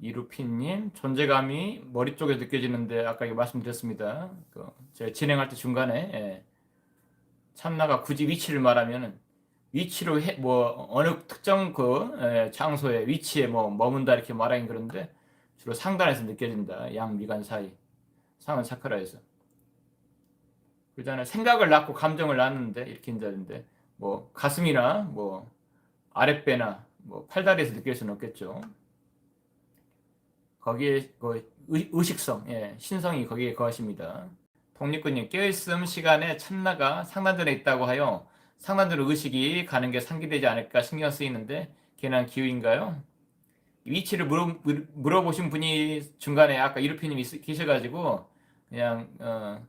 이루피님 존재감이 머리 쪽에 느껴지는데 아까 말씀드렸습니다. 그 제가 진행할 때 중간에 예, 참나가 굳이 위치를 말하면 위치로 해, 뭐 어느 특정 그 예, 장소에 위치에 뭐 머문다 이렇게 말하긴 그런데 주로 상단에서 느껴진다. 양 미간 사이 상은 차크라에서 그잖아요. 생각을 낳고 감정을 낳는데 이렇게 인자인데 뭐 가슴이나 뭐 아랫배나 뭐 팔다리에서 느낄 수는 없겠죠. 거기에 그 의- 의식성, 예, 신성이 거기에 거하십니다. 독립군님 깨어있음 시간에 참나가 상단전에 있다고 하여 상단전 의식이 가는 게 상기되지 않을까 신경 쓰이는데 괜한 기우인가요? 위치를 물어, 물- 물어보신 분이 중간에 아까 이루피님이 있- 계셔가지고 그냥 어,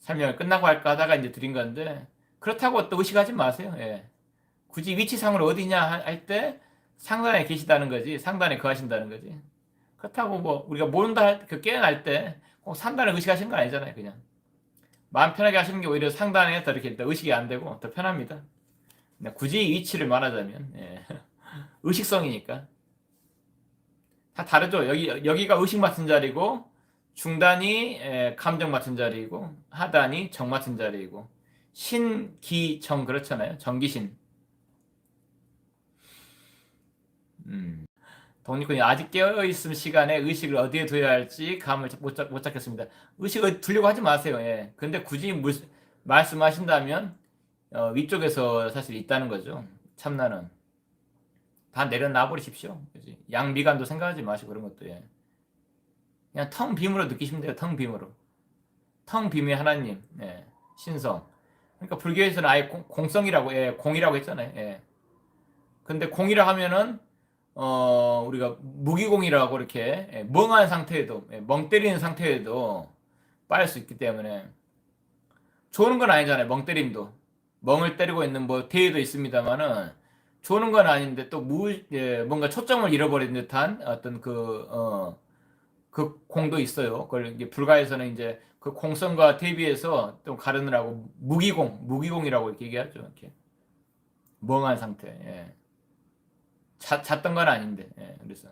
설명을 끝나고 할까 하다가 이제 드린 건데 그렇다고 또 의식하지 마세요. 예. 굳이 위치상으로 어디냐 할 때 상단에 계시다는 거지 상단에 거하신다는 거지. 그렇다고 뭐 우리가 모른다 할, 그 깨어날 때 꼭 상단을 의식하시는 거 아니잖아요. 그냥 마음 편하게 하시는 게 오히려 상단에 더 이렇게 더 의식이 안 되고 더 편합니다. 굳이 위치를 말하자면 예. 의식성이니까 다 다르죠. 여기 여기가 의식 맡은 자리고 중단이 에, 감정 맡은 자리이고 하단이 정 맡은 자리이고 신기정 그렇잖아요. 정기신. 음. 독립군이 아직 깨어 있음 시간에 의식을 어디에 둬야 할지 감을 못, 잡, 못 잡겠습니다. 의식을 두려고 하지 마세요. 예. 근데 굳이 물, 말씀하신다면 어, 위쪽에서 사실 있다는 거죠. 참나는 다 내려놔 버리십시오. 그지? 양미간도 생각하지 마시고 그런 것도 예. 그냥 텅 빔으로 느끼시면 돼요. 텅 빔으로. 텅 빔의 하나님, 예. 신성. 그러니까 불교에서는 아예 공, 성이라고 예, 공이라고 했잖아요. 예. 근데 공이라 하면은 어, 우리가 무기공이라고 이렇게 예, 멍한 상태에도 예, 멍 때리는 상태에도 빠질 수 있기 때문에 좋은 건 아니잖아요. 멍 때림도 멍을 때리고 있는 뭐 대회도 있습니다만은 좋은 건 아닌데 또 무, 예, 뭔가 초점을 잃어버린 듯한 어떤 그, 어, 그 공도 있어요. 그걸 이제 불가에서는 이제 그 공성과 대비해서 또 가르느라고 무기공, 무기공이라고 이렇게 얘기하죠. 이렇게 멍한 상태. 예. 자, 잤던 건 아닌데. 예, 그래서